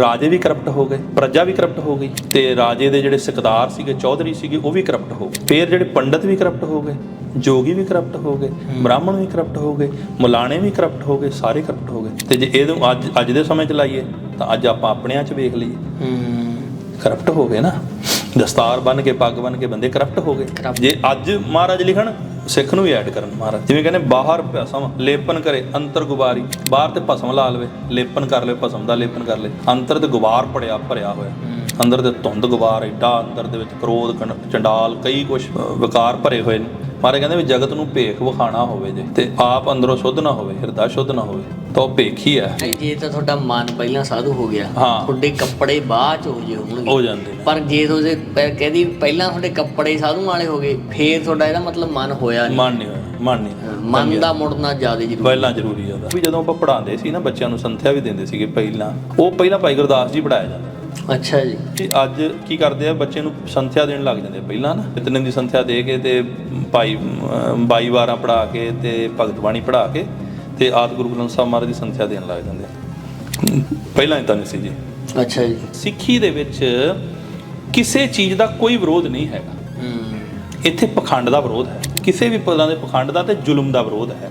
ਰਾਜੇ ਵੀ ਕਰਪਟ ਹੋ ਗਏ ਪ੍ਰਜਾ ਵੀ ਕਰਪਟ ਹੋ ਗਈ ਤੇ ਰਾਜੇ ਦੇ ਜਿਹੜੇ ਸਿਕਦਾਰ ਸੀਗੇ ਚੌਧਰੀ ਸੀਗੇ ਉਹ ਵੀ ਕਰਪਟ ਹੋ ਗਏ ਫਿਰ ਜਿਹੜੇ ਪੰਡਤ ਵੀ ਕਰਪਟ ਹੋ ਗਏ ਜੋਗੀ ਵੀ ਕਰਪਟ ਹੋ ਗਏ ਬ੍ਰਾਹਮਣ ਵੀ ਕਰਪਟ ਹੋ ਗਏ ਮੁਲਾਣੇ ਵੀ ਕਰਪਟ ਹੋ ਗਏ ਸਾਰੇ ਕਰਪਟ ਹੋ ਗਏ ਤੇ ਜੇ ਇਹਨੂੰ ਅੱਜ ਅੱਜ ਦੇ ਸਮੇਂ ਚ ਲਾਈਏ ਤਾਂ ਅੱਜ ਆਪਾਂ ਆਪਣਿਆਂ ਚ ਵੇਖ ਲਈਏ ਕਰਪਟ ਹੋ ਗਏ ਨਾ ਦਸਤਾਰ ਬਨ ਕੇ ਪੱਗ ਬਨ ਕੇ ਬੰਦੇ ਕਰਪਟ ਹੋ ਗਏ ਜੇ ਅੱਜ ਮਹਾਰਾਜ ਲਿਖਣ ਸਿੱਖ ਨੂੰ ਵੀ ਐਡ ਕਰਨ ਮਹਾਰਾਜ। ਜਿਵੇਂ ਕਹਿੰਦੇ ਬਾਹਰ ਭਸਮ ਲੇਪਨ ਕਰੇ ਅੰਤਰ ਗੁਬਾਰੀ। ਬਾਹਰ ਤੇ ਭਸਮ ਲਾ ਲਵੇ ਲੇਪਨ ਕਰ ਲਵੇ ਭਸਮ ਦਾ ਲੇਪਨ ਕਰ ਲਵੇ ਅੰਤਰ ਤੇ ਗੁਬਾਰ ਪੜਿਆ ਭਰਿਆ ਹੋਇਆ। ਅੰਦਰ ਤੇ ਧੁੰਦ ਗੁਬਾਰ ਏਡਾ ਅੰਦਰ ਦੇ ਵਿੱਚ ਕ੍ਰੋਧ ਚੰਡਾਲ ਕਈ ਕੁਝ ਵਿਕਾਰ ਭਰੇ ਹੋਏ ਨੇ। ਮਾਰੇ ਕਹਿੰਦੇ ਵੀ ਜਗਤ ਨੂੰ ਭੇਖ ਵਿਖਾਣਾ ਹੋਵੇ ਜੇ ਤੇ ਆਪ ਅੰਦਰੋਂ ਸ਼ੁੱਧ ਨਾ ਹੋਵੇ ਹਿਰਦਾ ਸ਼ੁੱਧ ਨਾ ਹੋਵੇ ਤਾਂ ਉਹ ਭੇਖ ਹੀ ਹੈ। ਜੇ ਤਾਂ ਤੁਹਾਡਾ ਮਨ ਪਹਿਲਾਂ ਸਾਧੂ ਹੋ ਗਿਆ ਹਾਂ। ਤੁਹਾਡੇ ਕੱਪੜੇ ਬਾਅਦ ਚ ਹੋ ਜੇ ਹੋਣਗੇ। ਹੋ ਜਾਂਦੇ ਨੇ। ਪਰ ਜੇ ਤੁਸੀਂ ਪ- ਕਹਿੰਦੀ ਪਹਿਲਾਂ ਤੁਹਾਡੇ ਕੱਪੜੇ ਸਾਧੂ ਵਾਲੇ ਹੋ ਗਏ ਫੇਰ ਤੁਹਾਡਾ ਇਹਦਾ ਮਤਲਬ ਮਨ ਹੋਇਆ ਨਹੀਂ। ਮਨ ਨਹੀਂ ਹੋਇਆ ਮਨ ਨਹੀਂ ਹੋਇਆ। ਮਨ ਦਾ ਮੁੜਨਾ ਜ਼ਿਆਦਾ ਜ਼ਰੂਰੀ ਪਹਿਲਾਂ ਜ਼ਰੂਰੀ ਆ ਵੀ ਜਦੋਂ ਆਪਾਂ ਪੜਾਉਂਦੇ ਸੀ ਨਾ ਬੱਚਿਆਂ ਨੂੰ ਸੰਥਿਆ ਵੀ ਦਿੰਦੇ ਸੀਗੇ ਪਹਿਲਾਂ ਉਹ ਪਹਿਲਾਂ ਭਾਈ ਗੁਰਦਾਸ ਜੀ ਪੜਾਇਆ ਜਾਂਦਾ। ਅੱਛਾ ਜੀ। ਤੇ ਅੱਜ ਕੀ ਕਰਦੇ ਆ? ਬੱਚੇ ਨੂੰ ਸੰਥਿਆ ਦੇਣ ਲੱਗ ਜਾਂਦੇ ਆ ਪਹਿਲਾਂ ਨਾ। ਇਤਨੇ ਦੀ ਸੰਥਿਆ ਦੇ ਕੇ ਤੇ ਭਾਈ ਅਮ, ਬਾਈ ਵਾਰਾਂ ਪੜਾ ਕੇ ਤੇ ਭਗਤ ਬਾਣੀ ਪੜਾ ਕੇ ਤੇ ਆਦ ਗੁਰੂ ਗ੍ਰੰਥ ਸਾਹਿਬ ਮਹਾਰਾਜ ਦੀ ਸੰਥਿਆ ਦੇਣ ਲੱਗ ਜਾਂਦੇ ਆ। ਪਹਿਲਾਂ ਇਦਾਂ ਨਹੀਂ ਸੀ ਜੀ। ਅੱਛਾ ਜੀ। ਸਿੱਖੀ ਦੇ ਵਿੱਚ ਕਿਸੇ ਚੀਜ਼ ਦਾ ਕੋਈ ਵਿਰੋਧ ਨਹੀਂ ਹੈਗਾ। ਹੂੰ। ਇੱਥੇ ਪਖੰਡ ਦਾ ਵਿਰੋਧ ਹੈ। ਕਿਸੇ ਵੀ ਤਰ੍ਹਾਂ ਦੇ ਪਖੰਡ ਦਾ ਤੇ ਜ਼ੁਲਮ ਦਾ ਵਿਰੋਧ ਹੈ।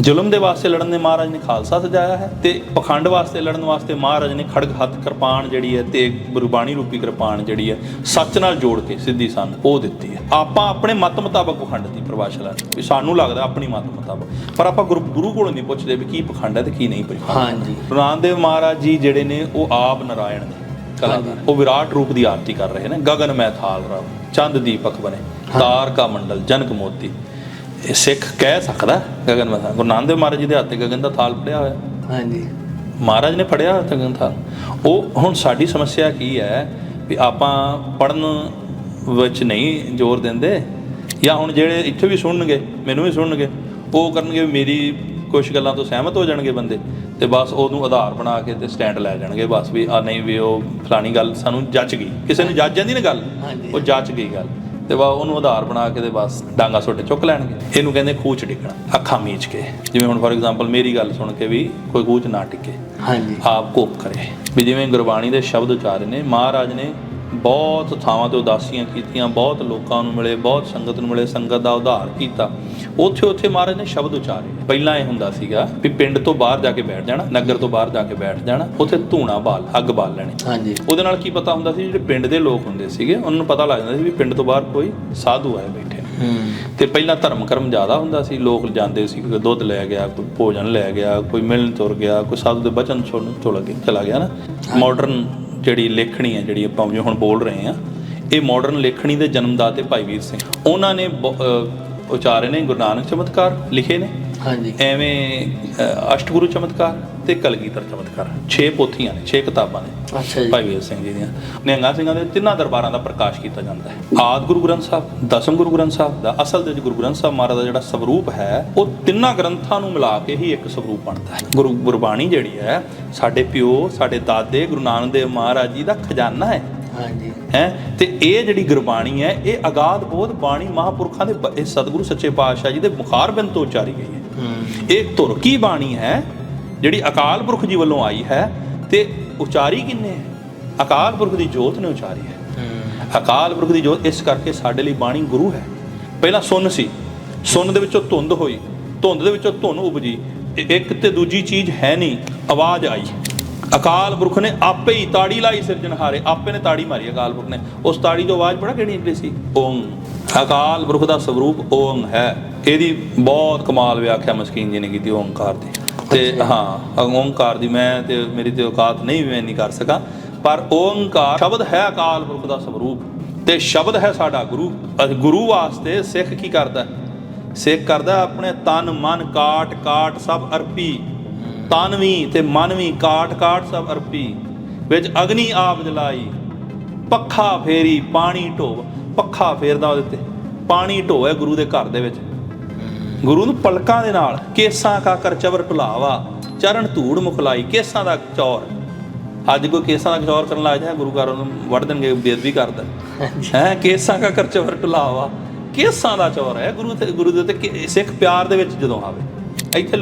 ਜ਼ੁਲਮ ਦੇ ਵਾਸਤੇ ਲੜਨ ਦੇ ਮਹਾਰਾਜ ਨੇ ਖਾਲਸਾ ਸਜਾਇਆ ਹੈ ਤੇ ਪਖੰਡ ਵਾਸਤੇ ਲੜਨ ਵਾਸਤੇ ਮਹਾਰਾਜ ਨੇ ਖੜਗ ਹੱਥ ਕਿਰਪਾਨ ਜਿਹੜੀ ਹੈ ਤੇ ਗੁਰਬਾਣੀ ਰੂਪੀ ਕਿਰਪਾਨ ਜਿਹੜੀ ਹੈ ਸੱਚ ਨਾਲ ਜੋੜ ਕੇ ਸਿੱਧੀ ਸਾਨੂੰ ਉਹ ਦਿੱਤੀ ਹੈ। ਆਪਾਂ ਆਪਣੇ ਮਤ ਮੁਤਾਬਕ ਪਖੰਡ ਦੀ ਪਰਿਭਾਸ਼ਾ ਲੈਣੀ ਵੀ ਸਾਨੂੰ ਲੱਗਦਾ ਆਪਣੀ ਮਤ ਮੁਤਾਬਕ। ਪਰ ਆਪਾਂ ਗੁਰੂ ਕੋਲੋਂ ਨਹੀਂ ਪੁੱਛਦੇ ਵੀ ਕੀ ਪਖੰਡ ਹੈ ਤੇ ਕੀ ਨਹੀਂ ਪਖੰਡ। ਹਾਂਜੀ। ਗੁਰੂ ਨਾਨਕ ਦੇਵ ਮਹਾਰਾਜ ਜੀ ਜਿਹੜੇ ਨੇ ਉਹ ਆਪ ਨਾਰਾਇਣ ਨੇ। ਕਲਾਕਾਰ ਉਹ ਵਿਰਾਟ ਰੂਪ ਦੀ ਆਰਤੀ ਕਰ ਰਹੇ ਨੇ। ਗਗਨ ਮੈਂ ਥਾਲ ਰਵ ਚੰਦ ਦੀਪਕ ਬਨੇ ਤਾਰ ਕਾ ਮੰਡਲ ਜਨਕ ਮੋਤੀ। ਇਹ ਸਿੱਖ ਕਹਿ ਸਕਦਾ ਗਗਨ ਮੈਂ ਥਾਲ ਗੁਰੂ ਨਾਨਕ ਦੇਵ ਮਹਾਰਾਜ ਜੀ ਦੇ ਹੱਥੇ ਗਗਨ ਦਾ ਥਾਲ ਫੜਿਆ ਹੋਇਆ। ਹਾਂਜੀ। ਮਹਾਰਾਜ ਨੇ ਫੜਿਆ ਗਗਨ ਥਾਲ। ਉਹ ਹੁਣ ਸਾਡੀ ਸਮੱਸਿਆ ਕੀ ਹੈ ਵੀ ਆਪਾਂ ਪੜਨ ਵਿੱਚ ਨਹੀਂ ਜ਼ੋਰ ਦਿੰਦੇ ਜਾਂ ਹੁਣ ਜਿਹੜੇ ਇੱਥੇ ਵੀ ਸੁਣਨਗੇ ਮੈਨੂੰ ਵੀ ਸੁਣਨਗੇ ਉਹ ਕਰਨਗੇ ਵੀ ਮੇਰੀ ਕੁਝ ਗੱਲਾਂ ਤੋਂ ਸਹਿਮਤ ਹੋ ਜਾਣਗੇ ਬੰਦੇ ਤੇ ਬਸ ਉਹਨੂੰ ਆਧਾਰ ਬਣਾ ਕੇ ਤੇ ਸਟੈਂਡ ਲੈ ਜਾਣਗੇ ਬਸ ਵੀ ਆ ਨਹੀਂ ਵੀ ਉਹ ਫਲਾਣੀ ਗੱਲ ਸਾਨੂੰ ਜੱਚ ਗਈ। ਕਿਸੇ ਨੂੰ ਜੱਜ ਜਾਂਦੀ ਨਾ ਗੱਲ। ਉਹ ਜੱਚ ਗਈ ਗੱਲ। ਤੇ ਬਾ ਉਹਨੂੰ ਆਧਾਰ ਬਣਾ ਕੇ ਤੇ ਬਸ ਡਾਂਗਾ ਛੋਟੇ ਚੁੱਕ ਲੈਣਗੇ। ਇਹਨੂੰ ਕਹਿੰਦੇ ਖੂਚ ਡਿੱਗਣਾ ਅੱਖਾਂ ਮੀਚ ਕੇ। ਜਿਵੇਂ ਹੁਣ ਫੋਰ ਐਗਜ਼ਾਮਪਲ ਮੇਰੀ ਗੱਲ ਸੁਣ ਕੇ ਵੀ ਕੋਈ ਖੂਚ ਨਾ ਟਿੱਕੇ ਹਾਂਜੀ। ਆਪ ਕੋਪ ਕਰੇ। ਵੀ ਜਿਵੇਂ ਗੁਰਬਾਣੀ ਦੇ ਸ਼ਬਦ ਉਚਾਰੇ ਨੇ ਮਹਾਰਾਜ ਨੇ ਬਹੁਤ ਥਾਵਾਂ ਤੇ ਉਦਾਸੀਆਂ ਕੀਤੀਆਂ ਬਹੁਤ ਲੋਕਾਂ ਨੂੰ ਮਿਲੇ ਬਹੁਤ ਸੰਗਤ ਨੂੰ ਮਿਲੇ ਸੰਗਤ ਦਾ ਉਧਾਰ ਕੀਤਾ। ਉੱਥੇ ਉੱਥੇ ਮਹਾਰਾਜ ਨੇ ਸ਼ਬਦ ਉਚਾਰੇ। ਪਹਿਲਾਂ ਇਹ ਹੁੰਦਾ ਸੀਗਾ ਵੀ ਪਿੰਡ ਤੋਂ ਬਾਹਰ ਜਾ ਕੇ ਬੈਠ ਜਾਣਾ ਨਗਰ ਤੋਂ ਬਾਹਰ ਜਾ ਕੇ ਬੈਠ ਜਾਣਾ ਉੱਥੇ ਧੂਣਾ ਬਾਲ ਅੱਗ ਬਾਲ ਲੈਣੀ। ਹਾਂਜੀ। ਉਹਦੇ ਨਾਲ ਕੀ ਪਤਾ ਹੁੰਦਾ ਸੀ ਜਿਹੜੇ ਪਿੰਡ ਦੇ ਲੋਕ ਹੁੰਦੇ ਸੀਗੇ ਉਹਨਾਂ ਨੂੰ ਪਤਾ ਲੱਗ ਜਾਂਦਾ ਸੀ ਵੀ ਪਿੰਡ ਤੋਂ ਬਾਹਰ ਕੋਈ ਸਾਧੂ ਆਏ ਬੈਠੇ। ਤੇ ਪਹਿਲਾਂ ਧਰਮ ਕਰਮ ਜ਼ਿਆਦਾ ਹੁੰਦਾ ਸੀ ਲੋਕ ਜਾਂਦੇ ਸੀ ਕੋਈ ਦੁੱਧ ਲੈ ਗਿਆ ਕੋਈ ਭੋਜਨ ਲੈ ਗਿਆ ਕੋਈ ਮਿਲਣ ਤੁਰ ਗਿਆ ਕੋਈ ਸਾਧੂ ਦੇ ਬਚਨ ਸੁਣਨ ਚਲਾ ਗਿਆ ਨਾ। ਮਾਡਰਨ ਜਿਹੜੀ ਲੇਖਣੀ ਹੈ, ਜਿਹੜੀ ਆਪਾਂ ਜਿਵੇਂ ਹੁਣ ਬੋਲ ਰਹੇ ਆ ਇਹ ਮਾਡਰਨ ਲੇਖਣੀ ਦੇ ਜਨਮਦਾਤੇ ਭਾਈ ਵੀਰ ਸਿੰਘ। ਉਹਨਾਂ ਨੇ ਬਹੁ- ਉਚਾਰੇ ਨੇ ਗੁਰੂ ਨਾਨਕ ਚਮਤਕਾਰ ਲਿਖੇ ਨੇ। ਹਾਂਜੀ। ਐਵੇਂ ਅਸ਼ਟਗੁਰੂ ਚਮਤਕਾਰ ਤੇ ਕਲਗੀਧਰ ਚਮਤਕਾਰ। 6 ਪੋਥੀਆਂ ਨੇ 6 ਕਿਤਾਬਾਂ ਨੇ ਅੱਛਾ ਜੀ। ਭਾਈ ਵੀਰ ਸਿੰਘ ਜੀ ਦੀਆਂ। ਨਿਹੰਗਾਂ ਸਿੰਘਾਂ ਦੇ ਤਿੰਨਾਂ ਦਰਬਾਰਾਂ ਦਾ ਪ੍ਰਕਾਸ਼ ਕੀਤਾ ਜਾਂਦਾ ਹੈ। ਆਦ ਗੁਰੂ ਗ੍ਰੰਥ ਸਾਹਿਬ ਦਸਮ ਗੁਰੂ ਗ੍ਰੰਥ ਸਾਹਿਬ ਦਾ ਅਸਲ ਦੇ ਵਿੱਚ ਗੁਰੂ ਗ੍ਰੰਥ ਸਾਹਿਬ ਮਹਾਰਾਜ ਦਾ ਜਿਹੜਾ ਸਵਰੂਪ ਹੈ ਉਹ ਤਿੰਨਾਂ ਗ੍ਰੰਥਾਂ ਨੂੰ ਮਿਲਾ ਕੇ ਹੀ ਇੱਕ ਸਵਰੂਪ ਬਣਦਾ ਹੈ। ਗੁਰੂ ਗੁਰਬਾਣੀ ਜਿਹੜੀ ਹੈ ਸਾਡੇ ਪਿਓ ਸਾਡੇ ਦਾਦੇ ਗੁਰੂ ਨਾਨਕ ਦੇਵ ਮਹਾਰਾਜ ਜੀ ਦਾ ਖਜ਼ਾਨਾ ਹੈ। ਹਾਂਜੀ। ਹੈ? ਤੇ ਇਹ ਜਿਹੜੀ ਗੁਰਬਾਣੀ ਹੈ ਇਹ ਅਗਾਧ ਬੋਧ ਬਾਣੀ ਮਹਾਪੁਰਖਾਂ ਦੇ ਇਹ ਸਤਿਗੁਰੂ ਸੱਚੇ ਪਾਤਸ਼ਾਹ ਜੀ ਦੇ ਮੁਖਾਰਬਿੰਦ ਤੋਂ ਉਚਾਰੀ ਗਈ ਹੈ। ਇਹ ਧੁਰ ਕੀ ਬਾਣੀ ਹੈ? ਜਿਹੜੀ ਅਕਾਲ ਪੁਰਖ ਜੀ ਵੱਲੋਂ ਆਈ ਹੈ ਤੇ ਉਚਾਰੀ ਕਿੰਨੇ ਹੈ? ਅਕਾਲ ਪੁਰਖ ਦੀ ਜੋਤ ਨੇ ਉਚਾਰੀ ਹੈ। ਅਕਾਲ ਪੁਰਖ ਦੀ ਜੋਤ ਇਸ ਕਰਕੇ ਸਾਡੇ ਲਈ ਬਾਣੀ ਗੁਰੂ ਹੈ। ਪਹਿਲਾਂ ਸੁੰਨ ਸੀ। ਸੁੰਨ ਦੇ ਵਿੱਚੋਂ ਧੁੰਦ ਹੋਈ। ਧੁੰਦ ਦੇ ਵਿੱਚੋਂ ਧੁਨ ਉਪਜੀ। ਇੱਕ ਤੇ ਦੂਜੀ ਚੀਜ਼ ਹੈ ਨਹੀਂ ਆਵਾਜ਼ ਆਈ। ਅਕਾਲ ਪੁਰਖ ਨੇ ਆਪੇ ਹੀ ਤਾੜੀ ਲਾਈ ਸਿਰਜਣਹਾਰੇ ਆਪੇ ਨੇ ਤਾੜੀ ਮਾਰੀ ਅਕਾਲ ਪੁਰਖ ਨੇ। ਉਸ ਤਾੜੀ ਤੋਂ ਆਵਾਜ਼ ਬੜਾ ਕਿਹੜੀ ਨਿਕਲੀ ਸੀ? ਓਮ ਅਕਾਲ ਪੁਰਖ ਦਾ ਸਰੂਪ ਓਮ ਹੈ। ਇਹਦੀ ਬਹੁਤ ਕਮਾਲ ਵਿਆਖਿਆ ਮਸਕੀਨ ਜੀ ਨੇ ਕੀਤੀ ਓਮਕਾਰ ਦੀ। ਤੇ ਹਾਂ ਓਮਕਾਰ ਦੀ ਮੈਂ ਤੇ ਮੇਰੀ ਤੇ ਔਕਾਤ ਨਹੀਂ ਵੀ ਮੈਂ ਨਹੀਂ ਕਰ ਸਕਾਂ। ਪਰ ਓਮਕਾਰ ਸ਼ਬਦ ਹੈ ਅਕਾਲ ਪੁਰਖ ਦਾ ਸਰੂਪ ਤੇ ਸ਼ਬਦ ਹੈ ਸਾਡਾ ਗੁਰੂ। ਗੁਰੂ ਵਾਸਤੇ ਸਿੱਖ ਕੀ ਕਰਦਾ? ਸਿੱਖ ਕਰਦਾ ਆਪਣੇ ਤਨ ਮਨ ਕਾਟ ਕਾਟ ਸਭ ਅਰਪੀ। ਤਨ ਵੀ ਤੇ ਮਨ ਵੀ ਕਾਟ ਕਾਟ ਸਭ ਅਰਪੀ ਵਿੱਚ ਅਗਨੀ ਆਪ ਜਲਾਈ ਪੱਖਾ ਫੇਰੀ ਪਾਣੀ ਢੋਵ ਪੱਖਾ ਫੇਰਦਾ ਉਹਦੇ ਤੇ ਪਾਣੀ ਢੋਏ ਗੁਰੂ ਦੇ ਘਰ ਦੇ ਵਿੱਚ। ਗੁਰੂ ਨੂੰ ਪਲਕਾਂ ਦੇ ਨਾਲ ਕੇਸਾਂ ਕਾ ਕਰ ਚਵਰ ਢੁਲਾਵਾ ਚਰਨ ਧੂੜ ਮੁਖਲਾਈ ਕੇਸਾਂ ਦਾ ਚੌਰ। ਅੱਜ ਕੋਈ ਕੇਸਾਂ ਦਾ ਚੌਰ ਕਰਨ ਲੱਗ ਜਾਏ ਗੁਰੂ ਘਰ ਉਹਨੂੰ ਵੜ ਦੇਣਗੇ ਬੇਅਦਬੀ ਕਰਦਾ ਹੈ ਕੇਸਾਂ ਕਾ ਕਰ ਚਵਰ ਢੁਲਾਵਾ ਕੇਸਾਂ ਦਾ ਚੌਰ ਹੈ। ਗੁਰੂ ਤੇ ਗੁਰੂ ਦੇ ਤੇ ਸਿੱਖ ਪਿਆਰ ਦੇ ਵਿੱਚ ਜਦੋਂ ਆਵੇ ਇੱਥੇ